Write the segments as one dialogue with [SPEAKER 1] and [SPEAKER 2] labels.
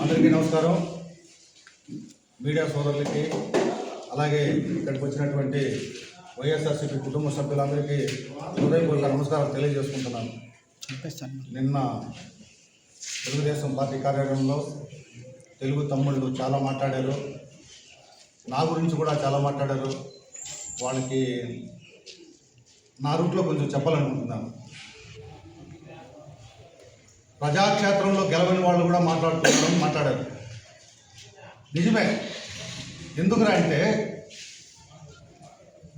[SPEAKER 1] అందరికీ నమస్కారం. మీడియా సోదరులకి అలాగే ఇక్కడికి వచ్చినటువంటి వైఎస్ఆర్సీపీ కుటుంబ సభ్యులందరికీ హృదయపూర్వక నమస్కారం తెలియజేసుకుంటున్నాను. నిన్న తెలుగుదేశం పార్టీ కార్యాలయంలో తెలుగు తమ్ముళ్ళు చాలా మాట్లాడారు. నా గురించి కూడా చాలా మాట్లాడారు. వాళ్ళకి నా రూట్లో కొంచెం చెప్పాలనుకుంటున్నాను. ప్రజాక్షేత్రంలో గెలవని వాళ్ళు కూడా మాట్లాడుతున్నారు మాట్లాడారు. నిజమే. ఎందుకురా అంటే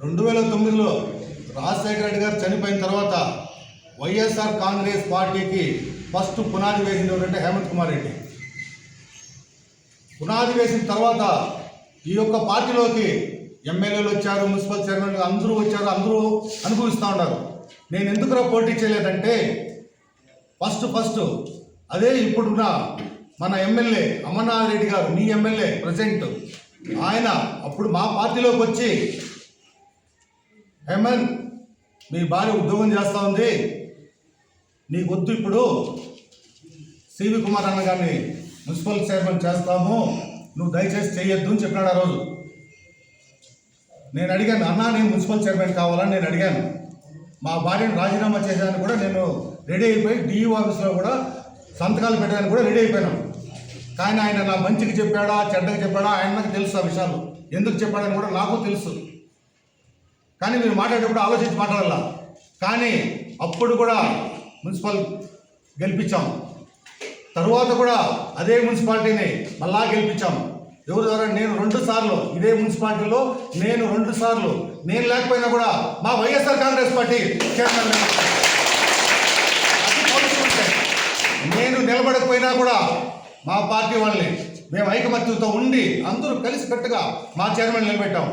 [SPEAKER 1] రెండు వేల తొమ్మిదిలో రాజశేఖర రెడ్డి గారు చనిపోయిన తర్వాత వైఎస్ఆర్ కాంగ్రెస్ పార్టీకి ఫస్ట్ పునాది వేసింది ఎవరంటే హేమంత్ కుమార్ రెడ్డి. పునాది వేసిన తర్వాత ఈ యొక్క పార్టీలోకి ఎమ్మెల్యేలు వచ్చారు మున్సిపల్ చైర్మన్ అందరూ వచ్చారు అందరూ అనుభవిస్తూ ఉన్నారు. నేను ఎందుకురా పోటీ చేయలేదంటే ఫస్ట్ ఫస్ట్ అదే ఇప్పుడున్న మన ఎమ్మెల్యే అమర్నాథ్ రెడ్డి గారు మీ ఎమ్మెల్యే ప్రజెంట్. ఆయన అప్పుడు మా పార్టీలోకి వచ్చి హేమంత్ మీ భార్య ఉద్యోగం చేస్తూ ఉంది. నీకు వద్దు ఇప్పుడు సివి కుమార్ అన్న గారిని మున్సిపల్ చైర్మన్ చేస్తాము. నువ్వు దయచేసి చేయొద్దు అని చెప్పినాడు ఆ రోజు. నేను అడిగాను అన్నా నేను మున్సిపల్ చైర్మన్ కావాలని నేను అడిగాను. మా భార్యను రాజీనామా చేశాను కూడా నేను రెడీ అయిపోయి డిఈ ఆఫీస్లో కూడా సంతకాలు పెట్టడానికి కూడా రెడీ అయిపోయినాం. కానీ ఆయన నా మంచికి చెప్పాడా చెడ్డకి చెప్పాడా ఆయన నాకు తెలుసు ఆ విషయాలు. ఎందుకు చెప్పాడని కూడా నాకు తెలుసు. కానీ మీరు మాట్లాడేటప్పుడు ఆలోచించి మాట్లాడాల? కానీ అప్పుడు కూడా మున్సిపల్ గెలిపించాం. తరువాత కూడా అదే మున్సిపాలిటీని మళ్ళా గెలిపించాం. ఎవరు ద్వారా? నేను రెండు సార్లు. ఇదే మున్సిపాలిటీలో నేను రెండు సార్లు. నేను లేకపోయినా కూడా మా వైఎస్ఆర్ కాంగ్రెస్ పార్టీ చైర్మన్. నేను నిలబడకపోయినా కూడా మా పార్టీ వాళ్ళని మేము ఐకమత్యంతో ఉండి అందరూ కలిసి కట్టుగా మా చైర్మన్ నిలబెట్టాం.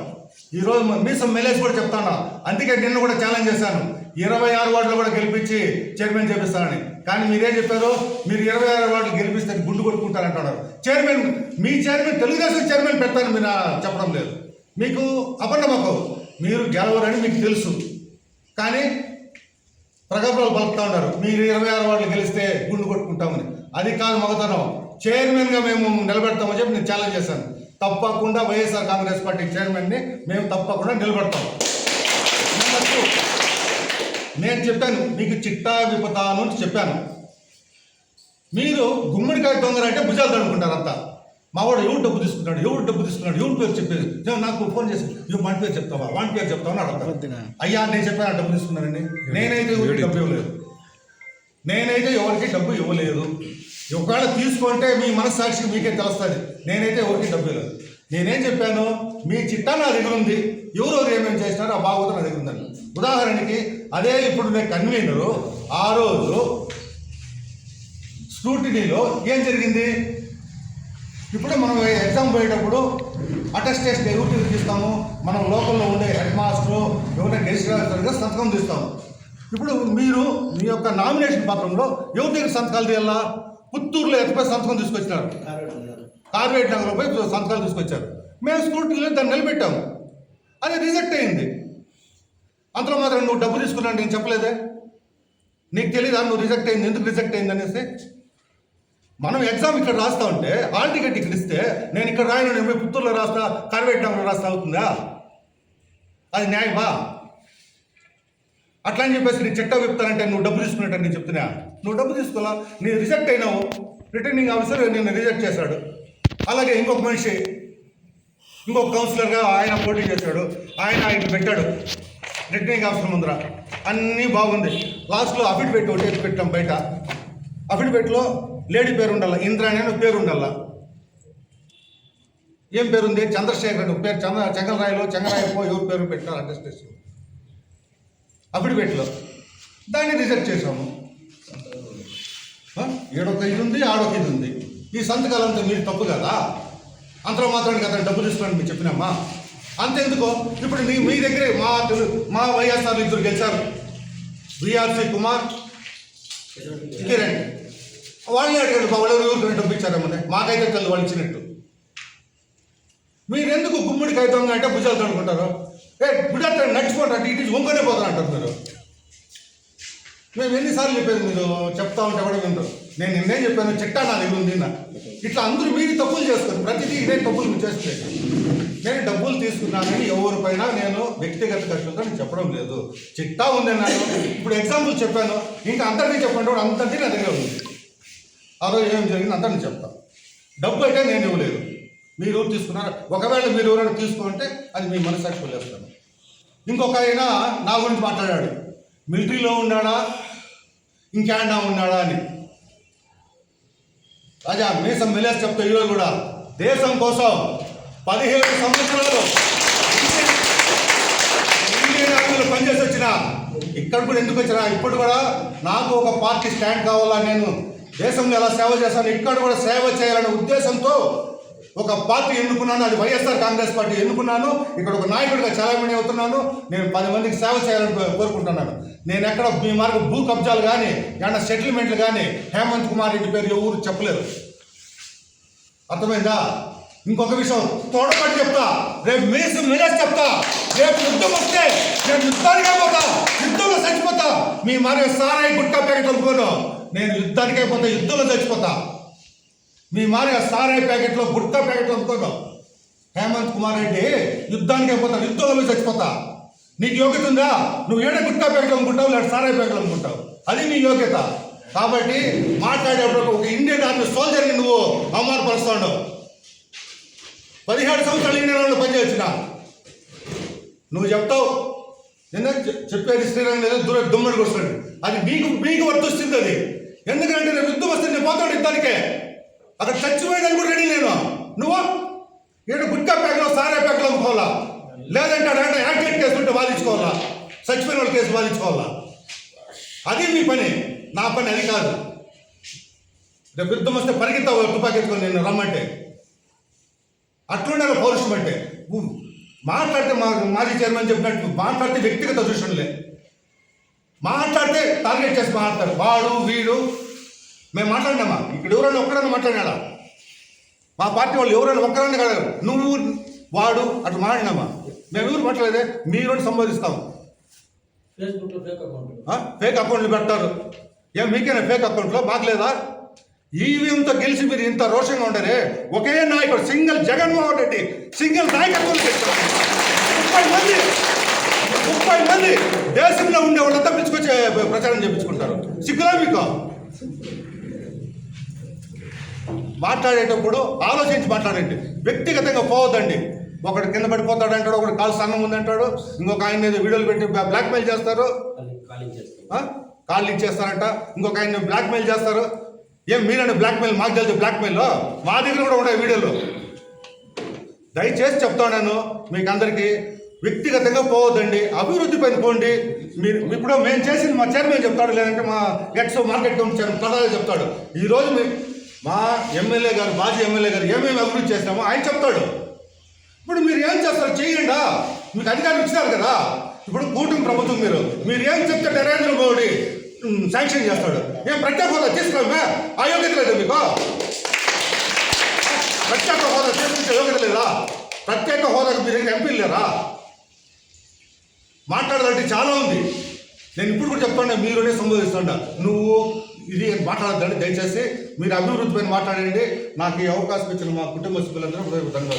[SPEAKER 1] ఈరోజు మీసం మెలేజ్ కూడా చెప్తాను. అందుకే నిన్న కూడా ఛాలెంజ్ చేశాను. ఇరవై ఆరు వార్డులు కూడా గెలిపించి చైర్మన్ చేపిస్తానని కానీ మీరేం చెప్పారు? మీరు ఇరవై ఆరు వార్డులు గెలిపిస్తే గుండు కొట్టుకుంటారంటున్నారు. చైర్మన్ మీ చైర్మన్ తెలుగుదేశం చైర్మన్ పెడతాను మీరు చెప్పడం లేదు. మీకు అపన్నమకం మీరు గెలవరని మీకు తెలుసు. కానీ ప్రగల్భాలు పలుకుతా ఉన్నారు. మీరు ఇరవై ఆరు వార్డులు గెలిస్తే గుండు కొట్టుకుంటామని. అది కాదు మగతనం. చైర్మన్గా మేము నిలబెడతామని చెప్పి నేను ఛాలెంజ్ చేశాను. తప్పకుండా వైఎస్ఆర్ కాంగ్రెస్ పార్టీ చైర్మన్ని మేము తప్పకుండా నిలబెడతాం. నేను చెప్పాను మీకు చిట్టా విపతాను అని చెప్పాను. మీరు గుమ్మడికాయ దొంగలు అంటే భుజాలు తడుకుంటారు అంతా మా వాడు ఎవరు డబ్బు తీసుకున్నాడు? ఎవరు డబ్బు తీసుకున్నాడు? ఎవరు పేరు చెప్పేది? నేను నాకు ఫోన్ చేసి ఇవ్వ వాడి పేరు చెప్తావా? వాడి పేరు చెప్తావా? అడుగుతాను అయ్యా నేను చెప్పాను డబ్బు తీసుకున్నానండి నేనైతే ఎవరికి డబ్బు ఇవ్వలేదు. నేనైతే ఎవరికి డబ్బు ఇవ్వలేదు. ఒకవేళ తీసుకుంటే మీ మనస్సాక్షికి మీకే తెలుస్తుంది. నేనైతే ఎవరికి డబ్బు ఇవ్వలేదు. నేనేం చెప్పాను? మీ చిట్టా నా దగ్గర ఉంది. ఎవరెవరు ఏమేమి చేసినారో ఆ బాగోతం నా దగ్గర ఉందండి. ఉదాహరణకి అదే ఇప్పుడు నేను కన్వీనరు ఆ రోజు స్క్రూటినీలో ఏం జరిగింది? ఇప్పుడు మనం ఎగ్జామ్ పోయేటప్పుడు అటెస్టేషన్ ఎవరికి తీస్తాము మనం లోకల్లో ఉండే హెడ్ మాస్టరు ఎవరైనా గెస్ట్ సంతకం తీస్తాము. ఇప్పుడు మీరు మీ యొక్క నామినేషన్ పత్రంలో ఎవరి దగ్గర సంతకాలు తీయాలా? పుత్తూరులో ఎత్తపోయి సంతకం తీసుకొచ్చినారు? కార్వేట్ నగర్ పోయి సంతకాలు తీసుకొచ్చారు. మేము స్కూటీలో దాన్ని నిలబెట్టాము. అది రిజెక్ట్ అయింది. అంతలో మాత్రం నువ్వు డబ్బు తీసుకున్నాను నేను చెప్పలేదే. నీకు తెలియదా నువ్వు రిజెక్ట్ అయింది. ఎందుకు రిజెక్ట్ అయింది అనేసి? మనం ఎగ్జామ్ ఇక్కడ రాస్తా ఉంటే హాల్ టికెట్ ఇక్కడ ఇస్తే నేను ఇక్కడ రాయను నేను పుత్తూరులో రాస్తా కార్వేట్ రాస్తా అవుతుందా? అది న్యాయమా? అట్లా అని చెప్పేసి నీ చెట్టా చెప్తానంటే నువ్వు డబ్బు తీసుకున్నట్టు నేను చెప్తున్నా. నువ్వు డబ్బు తీసుకోవాలా? నీ రిజెక్ట్ అయినావు. రిటర్నింగ్ ఆఫీసర్ నిన్ను రిజెక్ట్ చేశాడు. అలాగే ఇంకొక మనిషి ఇంకొక కౌన్సిలర్గా ఆయన పోటీ చేశాడు. ఆయన ఆయన పెట్టాడు. రిటర్నింగ్ ఆఫీసర్ ముందర. అన్నీ బాగుంది. లాస్ట్లో అఫిడవిట్ ఒకటి పెట్టాం బయట. అఫిడవిట్లో లేడీ పేరు ఉండాల? ఇంద్రాణి అని పేరు ఉండాల? ఏం పేరుంది చంద్రశేఖర్ అని పేరు చంద్ర చెంగలరాయలో చెంగరాయపో ఎవరు పేరు పెట్టినారు అటెస్టేషన్ అఫిడవిట్లో. దాన్ని రిజెక్ట్ చేసాము ఏడొక ఇది ఉంది ఆడొక ఇది ఉంది. ఈ సంతకాలంతా మీరు తప్పు కదా? అంతలో మాత్రానికి అతను డబ్బు తీసుకోండి మీరు చెప్పినామా? అంతెందుకో? ఇప్పుడు మీ మీ దగ్గరే మా మా వైఎస్ఆర్ ఇద్దరు గెలిచారు. విఆర్సి కుమార్ కిరణ్. వాళ్ళని అడిగాడు వాళ్ళు ఊరికి డబ్బు మాకైతే తెలు వాళ్ళు ఇచ్చినట్టు మీరెందుకు గుమ్మడి దొంగ అంటే భుజాలు తడుకుంటారు ఏ బుడ్డ నడిచిపోండి అటు ఇటు వంకనే పోతారు అంటారు మీరు. మేము ఎన్నిసార్లు చెప్పేది మీరు? చెప్తా ఉంటే కూడా వింటారు నేను నిన్నేం చెప్పాను? చిట్టా నా దగ్గర ఉంది నా ఇట్లా అందరూ మీరు తప్పులు చేస్తారు. ప్రతిదీ ఇదే తప్పులు చేస్తే. నేను డబ్బులు తీసుకున్నానని ఎవరిపైన నేను వ్యక్తిగత ఖర్చులతో నేను చెప్పడం లేదు. చిట్టా ఉంది నాకు ఇప్పుడు ఎగ్జాంపుల్ చెప్పాను. ఇంకా అందరినీ చెప్పండి కూడా అంతటి నా దగ్గర ఉంది. ఆ రోజు ఏం జరిగింది అందరినీ చెప్తాను డబ్బు అయితే నేను ఇవ్వలేదు. మీరు తీసుకున్నారు. ఒకవేళ మీరు ఎవరైనా తీసుకుంటే అది మీ మనసాక్షి వదిలేస్తాను ఇంకొక ఆయన నా గురించి మాట్లాడాడు. మిలిటరీలో ఉన్నాడా? ఇంకేడా ఉన్నాడా అని. రాజా మీసం మెలేసి చెప్తా ఈరోజు కూడా దేశం కోసం పదిహేడు సంవత్సరాలు ఇండియన్ ఆర్మీలో పనిచేసి వచ్చిన. ఇక్కడ కూడా ఎందుకు వచ్చినా? ఇప్పుడు కూడా నాకు ఒక పార్టీ స్టాండ్ కావాలా నేను? దేశంలో ఎలా సేవ చేస్తాను ఇక్కడ కూడా సేవ చేయాలనే ఉద్దేశంతో ఒక పార్టీ ఎన్నుకున్నాను. అది వైఎస్ఆర్ కాంగ్రెస్ పార్టీ ఎన్నుకున్నాను. ఇక్కడ ఒక నాయకుడిగా చలామణి అవుతున్నాను. నేను పది మందికి సేవ చేయాలని కోరుకుంటున్నాను. నేను ఎక్కడ మీ మార్గం భూ కబ్జాలు కానీ ఏమన్నా సెటిల్మెంట్లు కానీ హేమంత్ కుమార్ రెడ్డి పేరు ఎవరు చెప్పలేదు. అర్థమైందా? ఇంకొక విషయం తోడపడి చెప్తా. రేపు మీసు మినేసి చెప్తా. రేపు యుద్ధం వస్తే నేను యుద్ధానికే పోతా. యుద్ధంలో చచ్చిపోతా. మీ మరి సారాయి గుట్ట ప్యాకెట్ అనుకోను నేను యుద్ధానికే పోతా యుద్ధంలో చచ్చిపోతా. మీ మారి ఆ సారాయి ప్యాకెట్లో గుట్ట ప్యాకెట్లు అనుకోను హేమంత్ కుమార్ రెడ్డి యుద్ధానికే పోతా యుద్ధంలో చచ్చిపోతా. నీకు యోగ్యత ఉందా? నువ్వు ఏడ గుట్ట ప్యాకెట్లు అమ్ముకుంటావు లేదా సారాయి ప్యాకెట్లు అమ్ముకుంటావు? అది నీ యోగ్యత. కాబట్టి మాట్లాడేటప్పుడు ఒక ఇండియన్ ఆర్మీ సోల్జర్ని నువ్వు అవమానపరుస్తాడు పదిహేడు సంవత్సరాలు ఇండియన్ ఆర్మీలో పనిచేసిన నువ్వు చెప్తావు నిన్న చెప్పేది శ్రీరంగం లేదు దూరం దుమ్మడి కొడుతుంది అది మీకు మీకు వర్తిస్తుంది అది. ఎందుకంటే నేను యుద్ధం వస్తే నేను పోతాడు యుద్ధానికే అక్కడ చచ్చిపోయేదని కూడా రెడీ నేను. నువ్వు? ఏడు గుట్కా ప్యాక్లో సారా ప్యాక్లో అమ్ముకోవాలా లేదంటే అక్కడ యాక్సిడెంట్ కేసు ఉంటే వాదించుకోవాలా? చచ్చిపోయిన వాళ్ళ కేసు వాదించుకోవాలా? అది మీ పని. నా పని అది కాదు. రేపు యుద్ధం వస్తే పరిగెత్తావు తుపాకెత్తుకొని నేను రమ్మంటే. అట్లుండాలి పౌరుషం అంటే. ఉ- మాట్లాడితే మా మాజీ చైర్మన్ చెప్పినట్టు మాట్లాడితే వ్యక్తిగత దృష్టిలే టార్గెట్ చేసి మాట్లాడతారు వాడు వీడు మేము మాట్లాడినామా? ఇక్కడ ఎవరైనా ఒక్కడన్నా మాట్లాడినాడా? మా పార్టీ వాళ్ళు ఎవరైనా ఒక్కరన్నా కాదు. నువ్వు వాడు అట్లా మాట్లాడినామా? మేము ఎవరు మాట్లాడేదే మీరు సంబోధిస్తాం.
[SPEAKER 2] ఫేక్ అకౌంట్
[SPEAKER 1] ఫేక్ అకౌంట్లు పెడతారు. ఏం మీకేనా ఫేక్ అకౌంట్లో మాకు లేదా? ఈవీఎంతో గెలిచి మీరు ఇంత రోషంగా ఉండరే? ఒకే నాయకుడు సింగిల్ జగన్మోహన్ రెడ్డి సింగిల్ నాయకత్వం ముప్పై మంది. ముప్పై మంది దేశంలో ఉండే వాళ్ళంతా పిలుచుకొచ్చి ప్రచారం చేయించుకుంటారు సిగ్గులా మీకు? మాట్లాడేటప్పుడు ఆలోచించి మాట్లాడండి. వ్యక్తిగతంగా పోవద్దండి. ఒకడు కింద పడిపోతాడు అంటాడు ఒకడు కాలు సన్నం ఉందంటాడు ఇంకొక ఆయన ఏదో వీడియోలు పెట్టి బ్లాక్మెయిల్ చేస్తారు? కాళ్ళు ఇచ్చేస్తారంట ఇంకొక ఆయన బ్లాక్మెయిల్ చేస్తారు. ఏం మీరని బ్లాక్మెయిల్ మాకు తెలియదు బ్లాక్మెయిల్ మా దగ్గర కూడా ఉన్నాయి వీడియోలు. దయచేసి చెప్తాను మీకు అందరికీ వ్యక్తిగతంగా పోవద్దండి అభివృద్ధి పైన పోండి. మీరు ఇప్పుడు మేము చేసింది మా చైర్మన్ చెప్తాడు లేదంటే మా ఎక్స్ మార్కెట్ కమిటీ చైర్మన్ ప్రధాని చెప్తాడు. ఈరోజు మీ మా ఎమ్మెల్యే గారు మాజీ ఎమ్మెల్యే గారు ఏమేమి అభివృద్ధి చేస్తామో ఆయన చెప్తాడు. ఇప్పుడు మీరు ఏం చేస్తారు చేయండా? మీకు అధికారం ఇచ్చినారు కదా. ఇప్పుడు కూటమి ప్రభుత్వం మీరు మీరు ఏం చెప్తే నరేంద్ర మోడీ శాంక్షన్ చేస్తాడు. ఏం ప్రత్యేక హోదా తీసుకురామే ఆ యోగ్యత లేదు మీకు? ప్రత్యేక హోదా తీసుకుంటే యోగ్యత లేదా? ప్రత్యేక హోదాకు మీరు ఎంపీలు లేరా? మాట్లాడాలంటే చాలా ఉంది. నేను ఇప్పుడు కూడా చెప్తాను మీరునే సంబోధిస్తుండ నువ్వు ఇది మాట్లాడద్దండి దయచేసి మీరు అభివృద్ధి పైన మాట్లాడండి. నాకు ఈ అవకాశం ఇచ్చిన మా కుటుంబ సభ్యులందరూ హృదయపూర్వకంగా